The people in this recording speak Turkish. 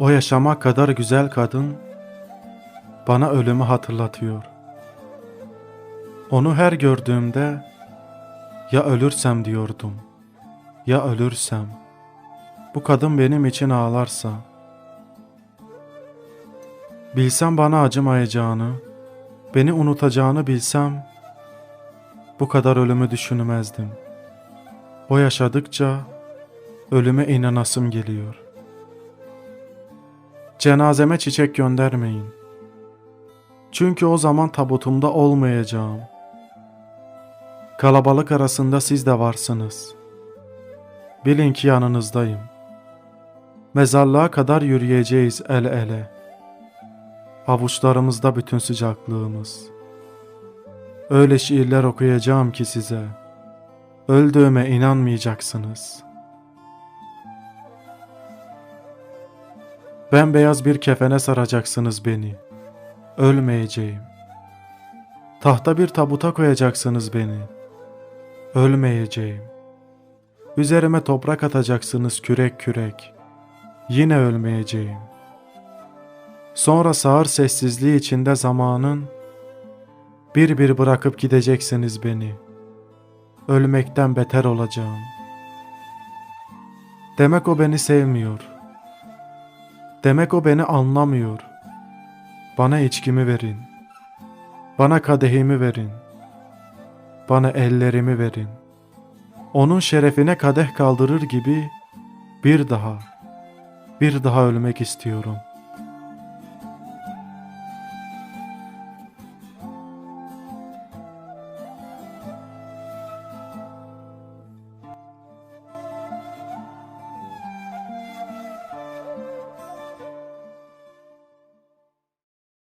O yaşamak kadar güzel kadın bana ölümü hatırlatıyor. Onu her gördüğümde ya ölürsem diyordum. Ya ölürsem. Bu kadın benim için ağlarsa. Bilsem bana acımayacağını, beni unutacağını bilsem bu kadar ölümü düşünmezdim. O yaşadıkça ölüme inanasım geliyor. Cenazeme çiçek göndermeyin. Çünkü o zaman tabutumda olmayacağım. Kalabalık arasında siz de varsınız. Bilin ki yanınızdayım. Mezarlığa kadar yürüyeceğiz el ele. Avuçlarımızda bütün sıcaklığımız. Öyle şiirler okuyacağım ki size. Öldüğüme inanmayacaksınız. Bembeyaz bir kefene saracaksınız beni. Ölmeyeceğim. Tahta bir tabuta koyacaksınız beni. Ölmeyeceğim. Üzerime toprak atacaksınız kürek kürek. Yine ölmeyeceğim. Sonra sağır sessizliği içinde zamanın bir bir bırakıp gideceksiniz beni. Ölmekten beter olacağım. Demek o beni sevmiyor. Demek o beni anlamıyor. Bana içkimi verin. Bana kadehimi verin. Bana ellerimi verin. Onun şerefine kadeh kaldırır gibi bir daha, bir daha ölmek istiyorum.''